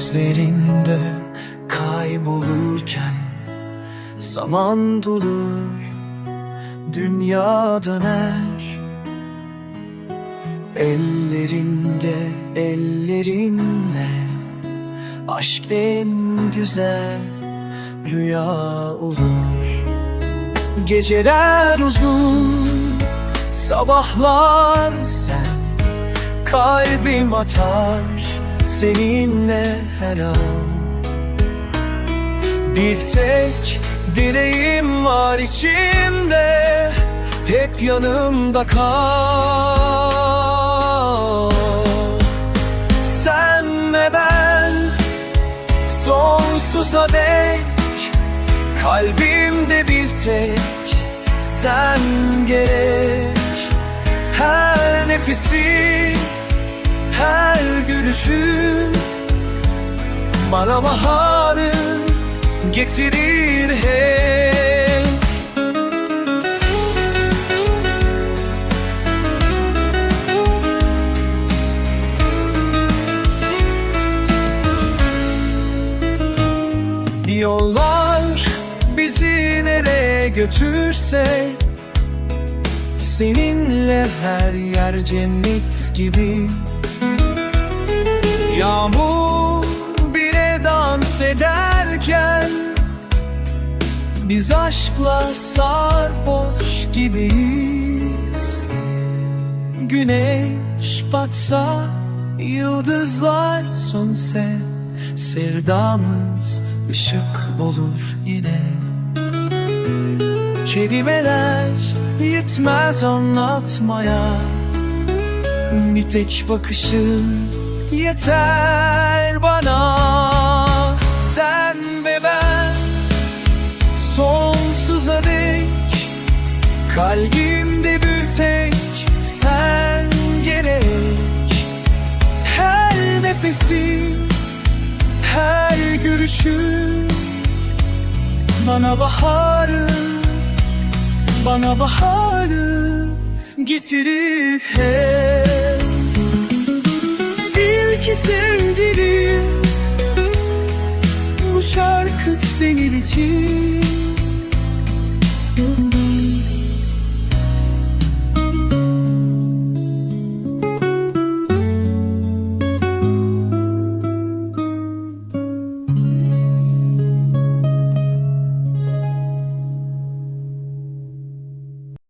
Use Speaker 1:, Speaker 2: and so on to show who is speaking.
Speaker 1: gözlerinde kaybolurken Zaman durur, dünya döner. Ellerinde ellerinle Aşk en güzel rüya olur. Geceler uzun, sabahlar sen Kalbim atar seninle her an. Bir tek dileğim var içimde Hep yanımda kal. Sen ve ben sonsuza dek Kalbimde bir tek sen gerek. Her nefesi, her gülüşün Bana baharı getirir hep. Yollar bizi nereye götürse Seninle her yer cennet gibi. Yağmur Biz aşkla sarhoş gibiyiz. Güneş batsa Yıldızlar sönse Sevdamız ışık bulur yine. Kelimeler yetmez anlatmaya. Bir tek bakışın yeter bana Kalbimde bir tek sen gerek. Her nefesi, her gülüşün Bana baharı, bana baharı getirir hep. Bil ki sevgilim Bu şarkı senin için